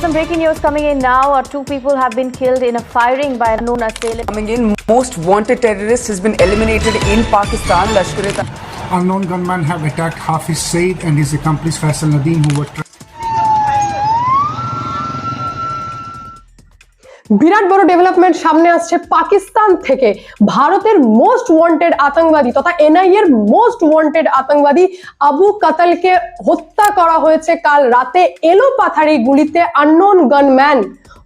Some breaking news coming in now. Uh, two people have been killed in a firing by an unknown assailant. Coming in, most wanted terrorist has been eliminated in Pakistan. Lashkar-e Unknown gunmen have attacked Hafiz Saeed and his accomplice Faisal Nadeem, who were. বিরাট বড় development সামনে আসছে পাকিস্তান থেকে। ভারতের most wanted আতঙ্কবাদী তথা NI এর most wanted আতঙ্কবাদী আবু কাতালকে হত্যা করা হয়েছে কাল রাতে এলো পাথারি গুলিতে আননোন গানম্যান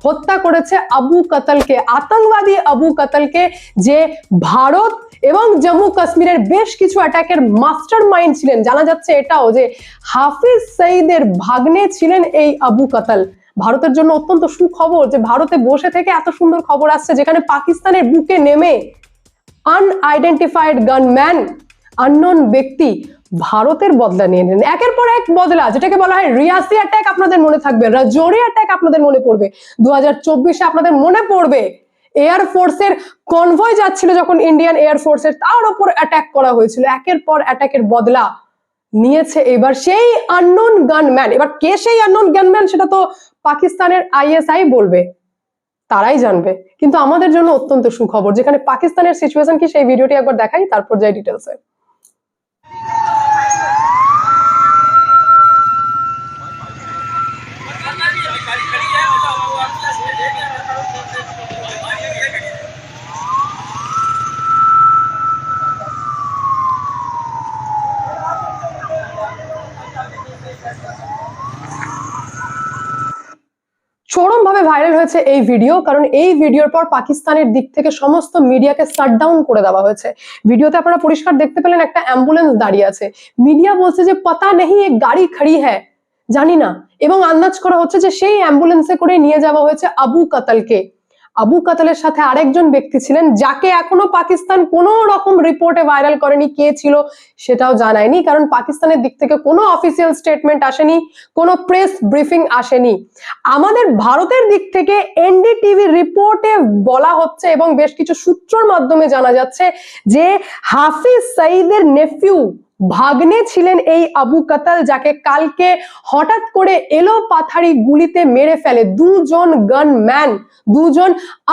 হত্যা করেছে আবু কাতালকে। আতঙ্কবাদী আবু কাতালকে যে ভারত এবং জম্মু কাশ্মীরের বেশ কিছু অ্যাটাকের মাস্টার মাইন্ড ছিলেন। জানা যাচ্ছে এটাও যে হাফিজ সঈদের ভাগ্নে ছিলেন এই আবু কাতাল। ভারতের জন্য অত্যন্ত সুখবর যে ভারতে বসে থেকে এত সুন্দর খবর আসছে যেখানে পাকিস্তানের বুকে নেমে আনআইডেন্টিফাইড গানম্যান আননোন ব্যক্তি ভারতের বদলা নিয়ে নেন একের পর এক বদলা, যেটাকে বলা হয় রিয়াসি অ্যাটাক আপনাদের মনে থাকবে, রাজৌরি অ্যাটাক আপনাদের মনে পড়বে। দু হাজার চব্বিশে আপনাদের মনে পড়বে এয়ার ফোর্সের কনভয় যাচ্ছিল যখন ইন্ডিয়ান এয়ার ফোর্সের তার উপর অ্যাটাক করা হয়েছিল। একের পর অ্যাটাকের বদলা নিয়েছে এবার সেই আননোন গানম্যান এবার কে সেই আননোন গানম্যান সেটা তো পাকিস্তানের আইএসআই বলবে, তারাই জানবে। কিন্তু আমাদের জন্য অত্যন্ত সুখবর, যেখানে পাকিস্তানের সিচুয়েশন কি সেই ভিডিওটি একবার দেখাই, তারপর যাই ডিটেলসে চরমভাবে ভাইরাল হয়েছে এই ভিডিও কারণ এই ভিডিওর পর পাকিস্তানের দিক থেকে সমস্ত মিডিয়াকে শাটডাউন করে দেওয়া হয়েছে। ভিডিওতে আপনারা পরিষ্কার দেখতে পেলেন একটা অ্যাম্বুলেন্স দাঁড়িয়ে আছে। মিডিয়া বলছে যে, পাতা নেই, এক গাড়ি খাড়ি হ্যাঁ জানি না। এবং আন্দাজ করা হচ্ছে যে, সেই অ্যাম্বুলেন্সে করে নিয়ে যাওয়া হয়েছে আবু কাতালকে। আবু কাতালের সাথে আরেকজন ব্যক্তি ছিলেন যাকে এখনও পাকিস্তান কোনো রকম রিপোর্টে ভাইরাল করেনি, কে ছিল সেটাও জানায়নি, কারণ পাকিস্তানের দিক থেকে কোনো অফিসিয়াল স্টেটমেন্ট আসেনি, কোনো প্রেস ব্রিফিং আসেনি। আমাদের ভারতের দিক থেকে এনডিটিভি রিপোর্টে বলা হচ্ছে এবং বেশ কিছু সূত্রর মাধ্যমে জানা যাচ্ছে যে হাফিজ সাইদের নেফিউ ভাগ্নে ছিলেন এই আবু কাতাল, যাকে কালকে হঠাৎ করে এলো পাথারি গুলিতে মেরে ফেলে। দুজন গানম্যান দুজন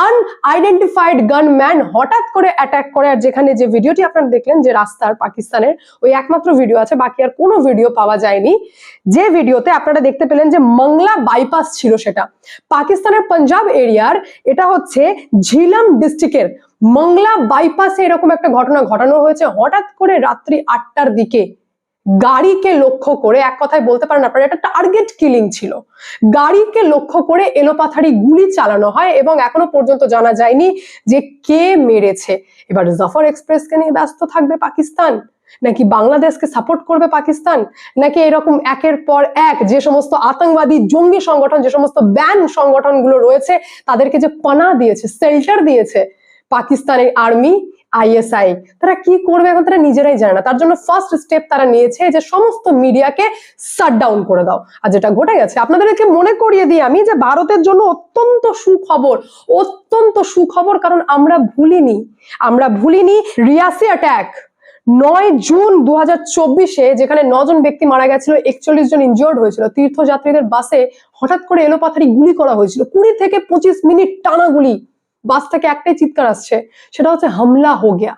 আনআইডেন্টিফাইড গানম্যান হঠাৎ করে অ্যাটাক করে। আর যেখানে যে ভিডিওটি আপনারা দেখলেন যে রাস্তার পাকিস্তানের ওই একমাত্র ভিডিও আছে, বাকি আর কোনো ভিডিও পাওয়া যায়নি। যে ভিডিওতে আপনারা দেখতে পেলেন যে মংলা বাইপাস ছিল সেটা। পাকিস্তানের পাঞ্জাব এরিয়ার, এটা হচ্ছে ঝিলাম ডিস্ট্রিক্টের মংলা বাইপাসে এরকম একটা ঘটনা ঘটানো হয়েছে। হঠাৎ করে রাত্রি আটটার দিকে গাড়িকে লক্ষ্য করে, এক কথায় বলতে পারেন আপনারা, এটা টার্গেট কিলিং ছিল। গাড়িকে লক্ষ্য করে এলোপাথারি গুলি চালানো হয় এবং এখনও পর্যন্ত জানা যায়নি যে কে মেরেছে। এবার জাফর এক্সপ্রেসকে নিয়ে ব্যস্ত থাকবে পাকিস্তান? নাকি বাংলাদেশকে সাপোর্ট করবে পাকিস্তান? নাকি এরকম একের পর এক যে সমস্ত আতঙ্কবাদী জঙ্গি সংগঠন, যে সমস্ত ব্যান সংগঠনগুলো রয়েছে, তাদেরকে যে পানা দিয়েছে সেল্টার দিয়েছে পাকিস্তানের আর্মি আইএসআই তারা কি করবে এখন তারা নিজেরাই জানে না। তার জন্য ফার্স্ট স্টেপ তারা নিয়েছে যে সমস্ত মিডিয়াকে শাটডাউন করে দাও। আর যেটা ঘটে গেছে, আপনাদেরকে মনে করিয়ে দিই আমি যে ভারতের জন্য অত্যন্ত সুখবর অত্যন্ত সুখবর, কারণ আমরা ভুলিনি। আমরা ভুলিনি রিয়াসি অ্যাটাক নয় জুন দু হাজার চব্বিশে যেখানে নজন ব্যক্তি মারা গেছিল, একচল্লিশ জন ইনজিওর্ড হয়েছিল, তীর্থযাত্রীদের বাসে হঠাৎ করে এলোপাথারি গুলি করা হয়েছিল। কুড়ি থেকে পঁচিশ মিনিট টানা গুলি। বাস থেকে একটাই চিৎকার আসছে, সেটা হচ্ছে হামলা হো গিয়া।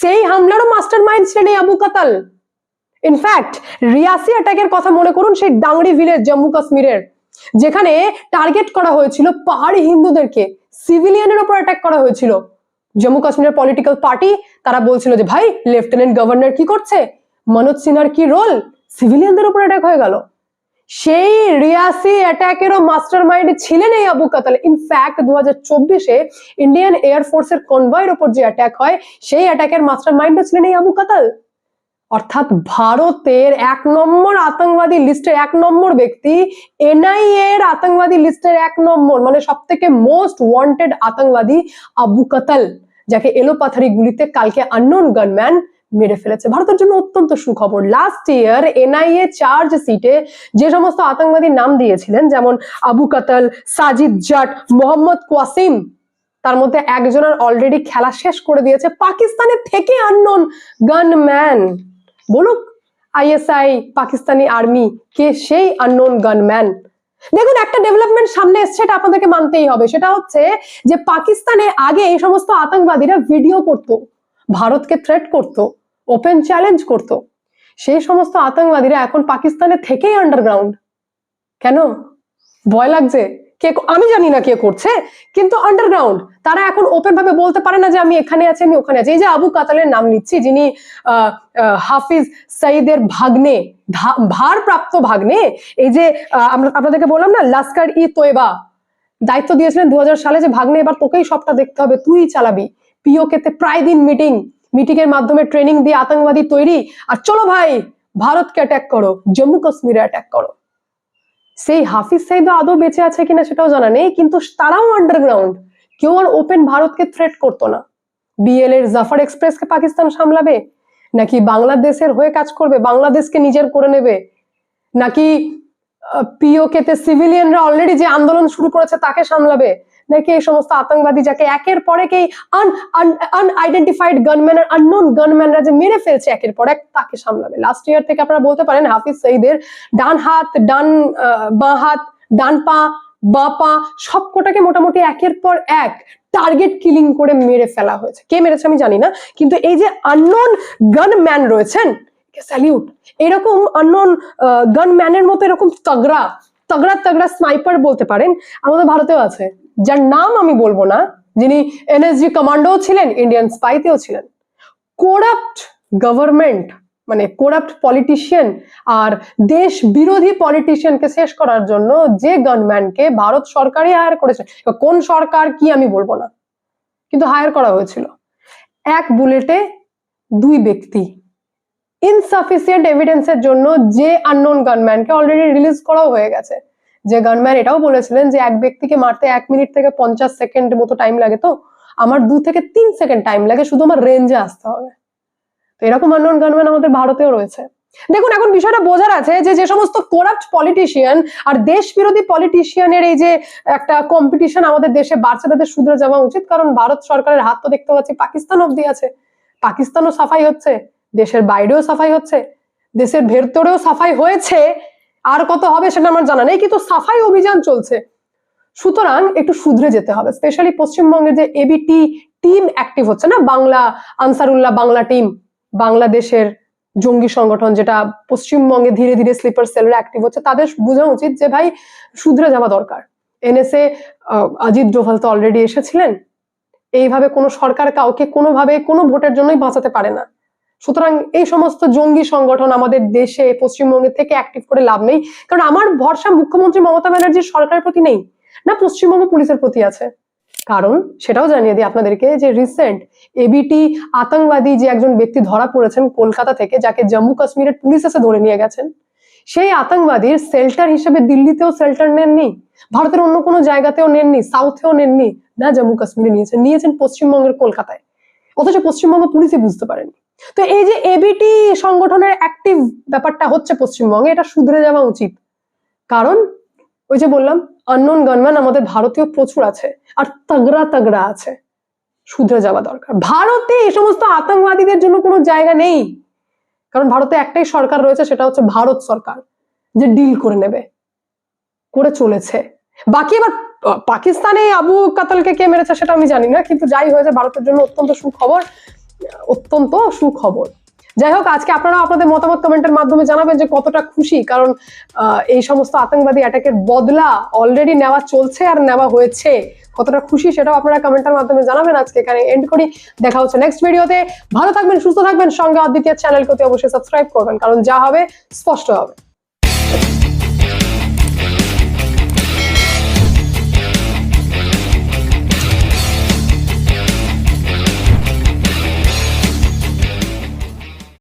সেই হামলারও মাস্টার মাইন্ড ছিলেন আবু কাতাল। ইনফ্যাক্ট রিয়াসি অ্যাটাকের কথা মনে করুন, সেই ডাংরি ভিলেজ জম্মু কাশ্মীরের, যেখানে টার্গেট করা হয়েছিল পাহাড়ি হিন্দুদেরকে সিভিলিয়ানের উপর অ্যাটাক করা হয়েছিল। জম্মু কাশ্মীরের পলিটিক্যাল পার্টি তারা বলছিল যে, ভাই লেফটেন্যান্ট গভর্নর কি করছে? মনোজ সিনহার কি রোল সিভিলিয়ানদের উপর অ্যাটাক হয়ে গেল। সেই রিয়াসি অ্যাটাকেরও মাস্টার মাইন্ড ছিলেন এই আবু কাতাল। ইনফ্যাক্ট দু হাজার চব্বিশে ইন্ডিয়ান এয়ারফোর্সের কনভয়ের উপর যে অ্যাটাক হয়, সেই অ্যাটাকের মাস্টার মাইন্ডও ছিলেন এই আবু কাতাল। অর্থাৎ ভারতের এক নম্বর আতঙ্কবাদী লিস্টের এক নম্বর ব্যক্তি এনআইএ এর আতঙ্কবাদী লিস্টের এক নম্বর মানে সব থেকে মোস্ট ওয়ান্টেড আতঙ্কবাদী আবু কাতাল, যাকে এলোপাথারি গুলিতে কালকে আননোন গানম্যান মেরে ফেলেছে। ভারতের জন্য অত্যন্ত সুখবর। লাস্ট ইয়ার এনআইএ চার্জ সিটে যে সমস্ত আতঙ্কবাদীর নাম দিয়েছিলেন, যেমন আবু কাতাল, সাজিদ জাট, মোহাম্মদ কোয়াসিম, তার মধ্যে একজনের অলরেডি খেলা শেষ করে দিয়েছে। পাকিস্তানের থেকে আননোন গানম্যান বলুক আইএসআই পাকিস্তানি আর্মি কে সেই আননোন গানম্যান দেখুন, একটা ডেভেলপমেন্ট সামনে এসছে, এটা আপনাদেরকে মানতেই হবে। সেটা হচ্ছে যে, পাকিস্তানে আগে এই সমস্ত আতঙ্কবাদীরা ভিডিও করত, ভারতকে থ্রেট করত। ওপেন চ্যালেঞ্জ করত। সেই সমস্ত আতঙ্কবাদীরা এখন পাকিস্তানে থেকেই আন্ডারগ্রাউন্ড কেন? ভয় লাগছে। কে আমি জানি না কে করছে, কিন্তু আন্ডারগ্রাউন্ড তারা এখন ওপেন ভাবে বলতে পারে না যে আমি এখানে আছি, আমি ওখানে আছি। এই যে আবু কাতালের নাম নিচ্ছি, যিনি হাফিজ সাইদের ভাগ্নে ভারপ্রাপ্ত ভাগ্নে, এই যে আপনাদেরকে বললাম না, লাস্কার ই তোয়েবা, দায়িত্ব দিয়েছিলেন দু হাজার সালে যে ভাগ্নে, এবার তোকেই সবটা দেখতে হবে, তুই চালাবি। পিওকে তে প্রায় দিন মিটিং মিটিং এর মাধ্যমে ট্রেনিং দিয়ে আতঙ্কবাদী তৈরি। আর চলো ভাই, ভারতকে অ্যাটাক করো, জম্মু কাশ্মীরে অ্যাটাক করো। সেই হাফিজ সাইদ আদৌ বেঁচে আছে কিনা সেটাও জানা নেই, কিন্তু তারাও আন্ডারগ্রাউন্ড কেউ আর ওপেন ভারতকে থ্রেট করতো না। বিএল এর জাফর এক্সপ্রেসকে পাকিস্তান সামলাবে? নাকি বাংলাদেশের হয়ে কাজ করবে? বাংলাদেশকে নিজের করে নেবে? নাকি পিওকে তে সিভিলিয়ানরা অলরেডি যে আন্দোলন শুরু করেছে তাকে সামলাবে? নাকি এই সমস্ত আতঙ্কবাদী যাকে একের পর এক এই আনআইডেন্টিফাইড গানম্যান আর আননোন গানম্যানরা যে মেরে ফেলছে একের পর এক, তাকে সামলাবে। লাস্ট ইয়ার থেকে আপনারা বলতে পারেন হাফিজ সঈদের ডান হাত, ডান বাঁ হাত, ডান পা, বাঁ পা, সবকটাকে মোটামুটি একের পর এক টার্গেট কিলিং করে মেরে ফেলা হয়েছে। কে মেরেছে আমি জানি না, কিন্তু এই যে আননোন গানম্যান রয়েছেন স্যালিউট এরকম আননোন গানম্যানের মতো এরকম তগড়া তগড়া তগড়া স্নাইপার বলতে পারেন, আমাদের ভারতেও আছে। যার নাম আমি বলব না, যিনি এনএসজি কমান্ডো ছিলেন ইন্ডিয়ান স্পাইতেও ছিলেন। কোরাপ্ট গভর্নমেন্ট মানে কোরাপ্ট পলিটিশিয়ান আর দেশ বিরোধী পলিটিশিয়ানকে শেষ করার জন্য যে গানম্যানকে ভারত সরকারই হায়ার করেছে কোন সরকার কি আমি বলব না, কিন্তু হায়ার করা হয়েছিল। এক বুলেটে দুই ব্যক্তি। ইনসাফিসিয়েন্ট এভিডেন্সের জন্য যে আননোন গানম্যানকে অলরেডি রিলিজ করাও হয়ে গেছে। যে গানম্যান এটাও বলেছিলেন যে এক ব্যক্তিকে মারতে এক মিনিট থেকে পঞ্চাশ সেকেন্ড মতো টাইম লাগে তো? আমার দু থেকে তিন সেকেন্ড টাইম লাগে, শুধু আমার রেঞ্জে আসতে হবে। তো এরকম আননোন গানম্যান আমাদের ভারতেও রয়েছে। দেখুন, এখন বিষয়টা বোঝার আছে যে যে সমস্ত করাপ্ট পলিটিশিয়ান আর দেশ বিরোধী পলিটিশিয়ানের এই যে একটা কম্পিটিশন আমাদের দেশে বাড়ছে, তাদের শুধরে যাওয়া উচিত। কারণ ভারত সরকারের হাত তো দেখতে পাচ্ছি পাকিস্তান অব্দি আছে। পাকিস্তানও সাফাই হচ্ছে, দেশের বাইরেও সাফাই হচ্ছে, দেশের ভেতরেও সাফাই হয়েছে। আর কত হবে সেটা আমার জানা নেই, কিন্তু সাফাই অভিযান চলছে। সুতরাং একটু শুধরে যেতে হবে স্পেশালি পশ্চিমবঙ্গের যে এবিটি টিম অ্যাক্টিভ হচ্ছে না, বাংলা আনসারুল্লাহ, বাংলা টিম বাংলাদেশের জঙ্গি সংগঠন যেটা পশ্চিমবঙ্গে ধীরে ধীরে স্লিপার সেলরা অ্যাক্টিভ হচ্ছে, তাদের বোঝা উচিত যে ভাই শুধরে যাওয়া দরকার। এনএসএ অজিত ডোভাল তো অলরেডি এসেছিলেন। এইভাবে কোনো সরকার কাউকে কোনোভাবে কোনো ভোটের জন্যই বাঁচাতে পারে না। সুতরাং এই সমস্ত জঙ্গি সংগঠন আমাদের দেশে, পশ্চিমবঙ্গে থেকে অ্যাক্টিভ করে লাভ নেই। কারণ আমার ভরসা মুখ্যমন্ত্রী মমতা ব্যানার্জির সরকারের প্রতি নেই, না পশ্চিমবঙ্গ পুলিশের প্রতি আছে। কারণ সেটাও জানিয়ে দিই আপনাদেরকে যে রিসেন্ট এবিটি আতঙ্কবাদী যে একজন ব্যক্তি ধরা পড়েছেন কলকাতা থেকে, যাকে জম্মু কাশ্মীরের পুলিশ এসে ধরে নিয়ে গেছেন, সেই আতঙ্কবাদীর সেল্টার হিসেবে দিল্লিতেও সেল্টার নেননি, ভারতের অন্য কোনো জায়গাতেও নেননি সাউথেও নেননি, না জম্মু কাশ্মীরে নিয়েছেন নিয়েছেন পশ্চিমবঙ্গের কলকাতায়। অথচ পশ্চিমবঙ্গ পুলিশই বুঝতে পারেনি। তো এই যে এবিটি সংগঠনের অ্যাক্টিভ ব্যাপারটা হচ্ছে পশ্চিমবঙ্গে এটা শুধরে যাওয়া উচিত। কারণ ওই যে বললাম আননোন গানম্যান আমাদের ভারতীয় প্রচুর আছে আর তাগড়া তাগড়া আছে। শুধরে যাওয়া দরকার। ভারতে এই সমস্ত আতঙ্কবাদীদের জন্য কোনো জায়গা নেই। কারণ ভারতে একটাই সরকার রয়েছে সেটা হচ্ছে ভারত সরকার যে ডিল করে নেবে করে চলেছে। বাকি আহ, পাকিস্তানে আবু কাতালকে কে মেরেছে সেটা আমি জানি না কিন্তু যাই হয়েছে ভারতের জন্য অত্যন্ত সুখবর। অত্যন্ত সুখবর। যাই হোক, আজকে আপনারা আপনাদের মতামত কমেন্টের মাধ্যমে জানাবেন যে কতটা খুশি, কারণ এই সমস্ত আতঙ্কবাদী অ্যাটাকের বদলা অলরেডি নেওয়া চলছে আর নেওয়া হয়েছে। কতটা খুশি সেটাও আপনারা কমেন্টের মাধ্যমে জানাবেন। আজকে এখানে এন্ড করি। দেখা হচ্ছে নেক্সট ভিডিওতে ভালো থাকবেন, সুস্থ থাকবেন। সঙ্গে অদ্বিতীয় চ্যানেলকে অবশ্যই সাবস্ক্রাইব করবেন, কারণ যা হবে, স্পষ্ট হবে।